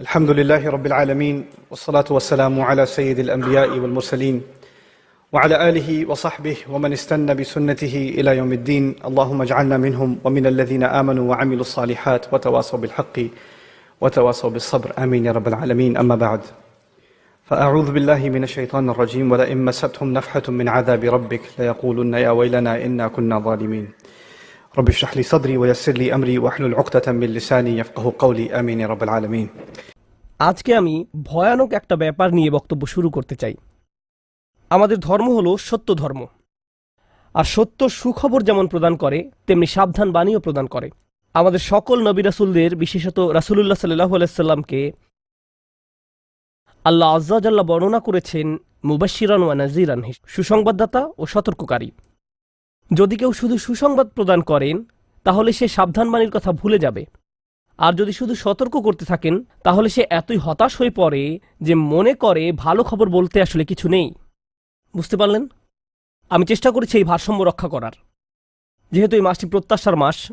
الحمد لله رب العالمين والصلاة والسلام على سيد الأنبياء والمرسلين وعلى آله وصحبه ومن استنى بسنته إلى يوم الدين. اللهم اجعلنا منهم ومن الذين آمنوا وعملوا الصالحات وتواصوا بالحق وتواصوا بالصبر. آمين يا رب العالمين. أما بعد فأعوذ بالله من الشيطان الرجيم ولئن مستهم نفحة من عذاب ربك ليقولن يا ويلنا إنا كنا ظالمين. رب اشرح لي صدري ويسر لي أمري واحلل عقدة من لساني يفقه قولي آمين يا رب العالمين আজকে আমি ভয়ানক একটা ব্যাপার নিয়ে বক্তব্য শুরু করতে চাই আমাদের ধর্ম হলো সত্য ধর্ম আর সত্য সুখবর যেমন প্রদান করে তেমনি সাবধান বাণীও প্রদান করে আমাদের সকল নবী রাসুলদের বিশেষত রাসুলুল্লাহ সাল্লাহ আলাইসাল্লামকে আল্লাহ আজ্জাজাল্লাহ বর্ণনা করেছেন মুবাশিরান ওয়া নাজিরান হিস- সুসংবাদদাতা ও সতর্ককারী যদি কেউ শুধু সুসংবাদ প্রদান করেন, তাহলে সে সাবধানবাণীর কথা ভুলে যাবে। আর যদি শুধু সতর্ক করতে থাকেন, তাহলে সে এতই হতাশ হয়ে পড়ে যে মনে করে ভালো খবর বলতে আসলে কিছু নেই। বুঝতে পারলেন? আমি চেষ্টা করেছি এই ভারসাম্য রক্ষা করার। যেহেতু এই মাসটি প্রত্যাশার মাস,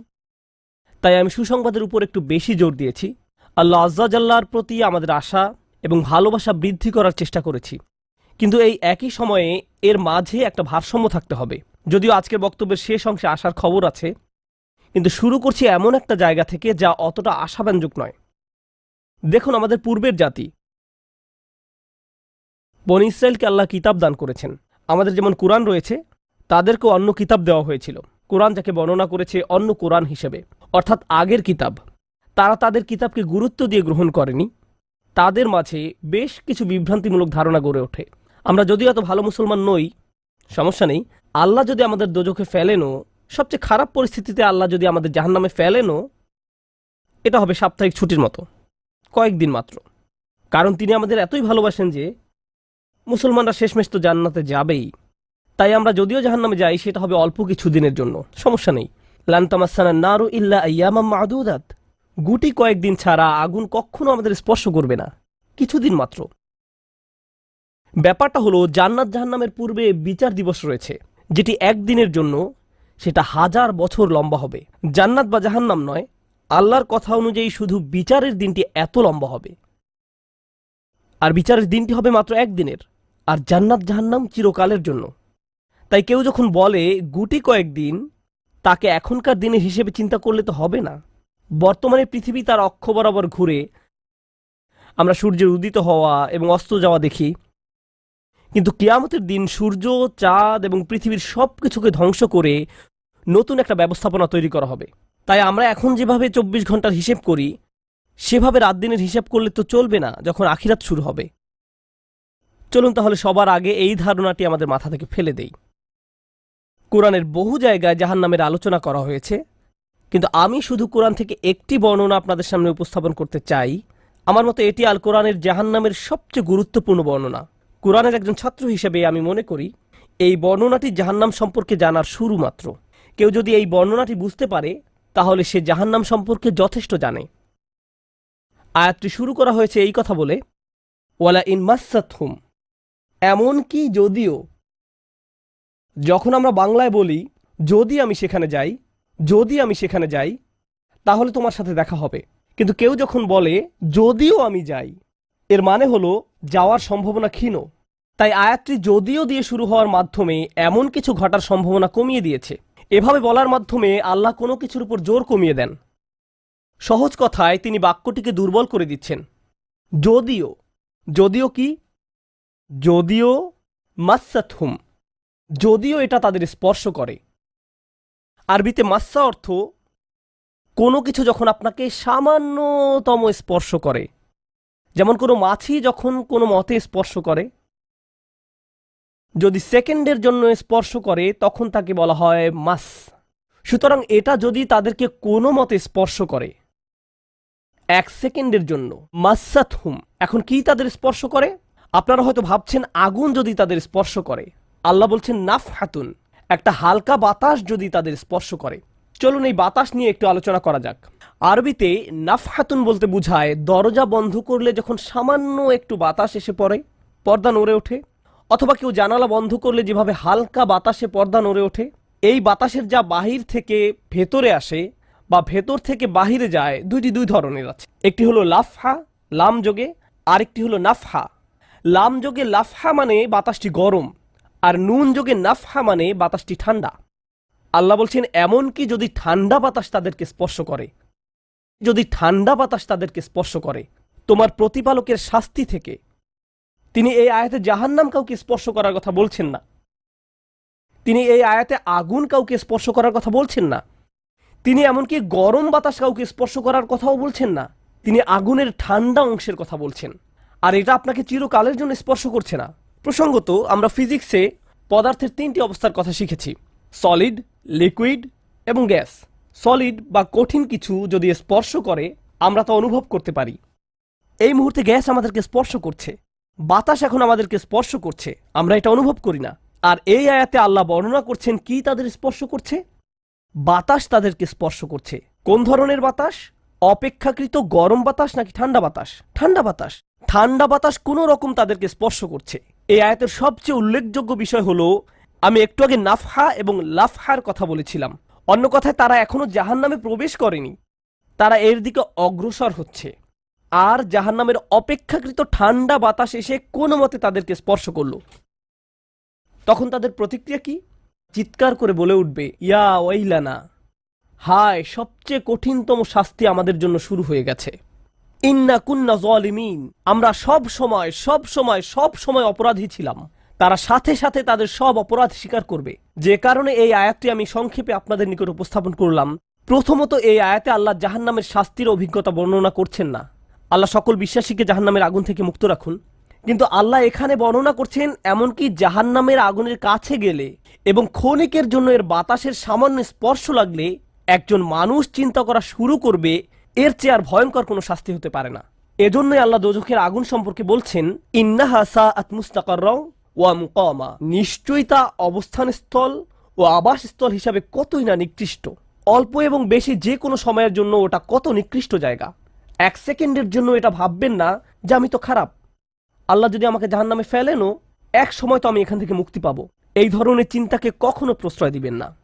তাই আমি সুসংবাদের উপর একটু বেশি জোর দিয়েছি। আল্লাহ আজ্জাজাল্লার প্রতি আমাদের আশা এবং ভালোবাসা বৃদ্ধি করার চেষ্টা করেছি। কিন্তু এই একই সময়ে এর মাঝে একটা ভারসাম্য থাকতে হবে। যদিও আজকের বক্তব্যের শেষ অংশে আসার খবর আছে, কিন্তু শুরু করছি এমন একটা জায়গা থেকে যা অতটা আশাব্যঞ্জক নয়। দেখুন আমাদের পূর্বের জাতি। বন ইসরায়েলকে আল্লাহ কিতাব দান করেছেন। আমাদের যেমন কোরআন রয়েছে, তাদেরকেও অন্য কিতাব দেওয়া হয়েছিল। কোরআন যাকে বর্ণনা করেছে অন্য কোরআন হিসেবে, অর্থাৎ আগের কিতাব। তারা তাদের কিতাবকে গুরুত্ব দিয়ে গ্রহণ করেনি। তাদের মাঝে বেশ কিছু বিভ্রান্তিমূলক ধারণা গড়ে ওঠে। আমরা যদিও এত ভালো মুসলমান নই, সমস্যা নেই আল্লাহ যদি আমাদের দোজখে ফেলেনও, সবচেয়ে খারাপ পরিস্থিতিতে আল্লাহ যদি আমাদের জাহান্নামে ফেলেনও, এটা হবে সাপ্তাহিক ছুটির মতো, কয়েকদিন মাত্র। কারণ তিনি আমাদের এতই ভালোবাসেন যে, মুসলমানরা শেষমেশ তো জান্নাতে যাবেই। তাই আমরা যদিও জাহান্নামে যাই, সেটা হবে অল্প কিছু দিনের জন্য, সমস্যা নেই। লান্তামাসানা নারু ইল্লা আয়ামা মাদুদাত। গুটি কয়েকদিন ছাড়া আগুন কখনো আমাদের স্পর্শ করবে না, কিছুদিন মাত্র। ব্যাপারটা হলো, জান্নাত জাহান্নামের পূর্বে বিচার দিবস রয়েছে। যেটি একদিনের জন্য সেটা হাজার বছর লম্বা হবে। জান্নাত বা জাহান্নাম নয়, আল্লাহর কথা অনুযায়ী শুধু বিচারের দিনটি এত লম্বা হবে। আর বিচারের দিনটি হবে মাত্র একদিনের, আর জান্নাত জাহান্নাম চিরকালের জন্য। তাই কেউ যখন বলে গুটি কয়েকদিন তাকে এখনকার দিনের হিসেবে চিন্তা করলে তো হবে না। বর্তমানে পৃথিবী তার অক্ষ বরাবর ঘুরে আমরা সূর্যের উদিত হওয়া এবং অস্ত যাওয়া দেখি কিন্তু কিয়ামতের দিন সূর্য, চাঁদ এবং পৃথিবীর সব কিছুকে ধ্বংস করে নতুন একটা ব্যবস্থাপনা তৈরি করা হবে। তাই আমরা এখন যেভাবে চব্বিশ ঘণ্টার হিসেব করি, সেভাবে রাত দিনের হিসেব করলে তো চলবে না, যখন আখিরাত শুরু হবে। চলুন তাহলে সবার আগে এই ধারণাটি আমাদের মাথা থেকে ফেলে দেই। কোরআনের বহু জায়গায় জাহান নামের আলোচনা করা হয়েছে, কিন্তু আমি শুধু কোরআন থেকে একটি বর্ণনা আপনাদের সামনে উপস্থাপন করতে চাই। আমার মতে এটি আল কোরআনের জাহান্নামের সবচেয়ে গুরুত্বপূর্ণ বর্ণনা। কোরআনের একজন ছাত্র হিসেবে আমি মনে করি, এই বর্ণনাটি জাহান্নাম সম্পর্কে জানার শুরু মাত্র। কেউ যদি এই বর্ণনাটি বুঝতে পারে, তাহলে সে জাহান্নাম সম্পর্কে যথেষ্ট জানে। আয়াতটি শুরু করা হয়েছে এই কথা বলে, ওয়ালা ইন মাসাত হুম এমনকি যদিও, যখন আমরা বাংলায় বলি, যদি আমি সেখানে যাই, যদি আমি সেখানে যাই, তাহলে তোমার সাথে দেখা হবে। কিন্তু কেউ যখন বলে, যদিও আমি যাই, এর মানে হলো, যাওয়ার সম্ভাবনা ক্ষীণ। তাই আয়াতটি যদিও দিয়ে শুরু হওয়ার মাধ্যমে এমন কিছু ঘটার সম্ভাবনা কমিয়ে দিয়েছে। এভাবে বলার মাধ্যমে আল্লাহ কোনো কিছুর উপর জোর কমিয়ে দেন। সহজ কথায় তিনি বাক্যটিকে দুর্বল করে দিচ্ছেন। যদিও যদিও কি? যদিও মাসাতহুম যদিও এটা তাদের স্পর্শ করে। আরবিতে মাস্সা অর্থ, কোনো কিছু যখন আপনাকে সামান্যতম স্পর্শ করে। যেমন কোনো মাছি যখন কোনো মতে স্পর্শ করে যদি সেকেন্ডের জন্য স্পর্শ করে, তখন তাকে বলা হয় মাস। সুতরাং এটা যদি তাদেরকে কোনো মতে স্পর্শ করে, এক সেকেন্ডের জন্য। মাসাত হুম। এখন কি তাদের স্পর্শ করে? আপনারা হয়তো ভাবছেন আগুন যদি তাদের স্পর্শ করে। আল্লাহ বলছেন নাফ হাতুন একটা হালকা বাতাস যদি তাদের স্পর্শ করে। চলুন এই বাতাস নিয়ে একটু আলোচনা করা যাক। আরবিতে নাফহাতুন বলতে বোঝায়, দরজা বন্ধ করলে যখন সামান্য একটু বাতাস এসে পড়ে, পর্দা নড়ে ওঠে অথবা কেউ জানালা বন্ধ করলে যেভাবে হালকা বাতাসে পর্দা নড়ে ওঠে, এই বাতাসের যা বাহির থেকে ভেতরে আসে বা ভেতর থেকে বাহিরে যায়, দুইটি দুই ধরনের আছে। একটি হলো লাফহা, লাম যোগে, আরেকটি হলো নাফহা। লাম যোগে লাফহা মানে বাতাসটি গরম, আর নুন যোগে নাফহা মানে বাতাসটি ঠান্ডা। আল্লাহ বলছেন, এমনকি যদি ঠান্ডা বাতাস তাদেরকে স্পর্শ করে, যদি ঠান্ডা বাতাস তাদেরকে স্পর্শ করে, তোমার প্রতিপালকের শাস্তি থেকে তিনি এই আয়াতে জাহান্নাম কাউকে স্পর্শ করার কথা বলছেন না। তিনি এই আয়াতে আগুন কাউকে স্পর্শ করার কথা বলছেন না। তিনি এমনকি গরম বাতাস কাউকে স্পর্শ করার কথাও বলছেন না। তিনি আগুনের ঠান্ডা অংশের কথা বলছেন। আর এটা আপনাকে চিরকালের জন্য স্পর্শ করছে না। প্রসঙ্গত, আমরা ফিজিক্সে পদার্থের তিনটি অবস্থার কথা শিখেছি। সলিড, লিকুইড এবং গ্যাস। সলিড বা কঠিন কিছু যদি স্পর্শ করে, আমরা তা অনুভব করতে পারি। এই মুহূর্তে গ্যাস আমাদেরকে স্পর্শ করছে। বাতাস এখন আমাদেরকে স্পর্শ করছে। আমরা এটা অনুভব করি না। আর এই আয়াতে আল্লাহ বর্ণনা করছেন, কি তাদের স্পর্শ করছে? বাতাস তাদেরকে স্পর্শ করছে। কোন ধরনের বাতাস? অপেক্ষাকৃত গরম বাতাস নাকি ঠান্ডা বাতাস? ঠান্ডা বাতাস। ঠান্ডা বাতাস কোনো রকম তাদেরকে স্পর্শ করছে। এই আয়াতের সবচেয়ে উল্লেখযোগ্য বিষয় হলো, আমি একটু আগে নাফহা এবং লাফহার কথা বলেছিলাম। অন্য কথায়, তারা এখনও জাহান নামে প্রবেশ করেনি। তারা এর দিকে অগ্রসর হচ্ছে। আর জাহান্নামের অপেক্ষাকৃত ঠান্ডা বাতাস এসে কোনো মতে তাদেরকে স্পর্শ করল। তখন তাদের প্রতিক্রিয়া কি? চিৎকার করে বলে উঠবে, ইয়া ওয়াইলানা, হায়, সবচেয়ে কঠিনতম শাস্তি আমাদের জন্য শুরু হয়ে গেছে। ইন্না কুন্না জলিমিন, আমরা সব সময় সব সময় সব সময় অপরাধী ছিলাম। তারা সাথে সাথে তাদের সব অপরাধ স্বীকার করবে। যে কারণে এই আয়াতটি আমি সংক্ষেপে আপনাদের নিকট উপস্থাপন করলাম। প্রথমত এই আয়াতে আল্লাহ জাহান্নামের শাস্তির অভিজ্ঞতা বর্ণনা করছেন না। আল্লাহ সকল বিশ্বাসীকে জাহান্নামের আগুন থেকে মুক্ত রাখুন। কিন্তু আল্লাহ এখানে বর্ণনা করছেন, এমনকি জাহান্নামের আগুনের কাছে গেলে এবং ক্ষণিকের জন্য এর বাতাসের সামান্য স্পর্শ লাগলে একজন মানুষ চিন্তা করা শুরু করবে, এর চেয়ে আর ভয়ঙ্কর কোনো শাস্তি হতে পারে না। এজন্যই আল্লাহ দোজখের আগুন সম্পর্কে বলছেন ইন্নাহা সা আতমুস্তাকার ওয়া মুকামা। নিশ্চয়ই তা অবস্থান স্থল ও আবাসস্থল হিসাবে কতই না নিকৃষ্ট। অল্প এবং বেশি যে কোনো সময়ের জন্য ওটা কত নিকৃষ্ট জায়গা। এক সেকেন্ডের জন্য এটা ভাববেন না যে আমি তো খারাপ। আল্লাহ যদি আমাকে জাহান নামে ফেলেনও, এক সময় তো আমি এখান থেকে মুক্তি পাবো। এই ধরনের চিন্তাকে কখনো প্রশ্রয় দিবেন না।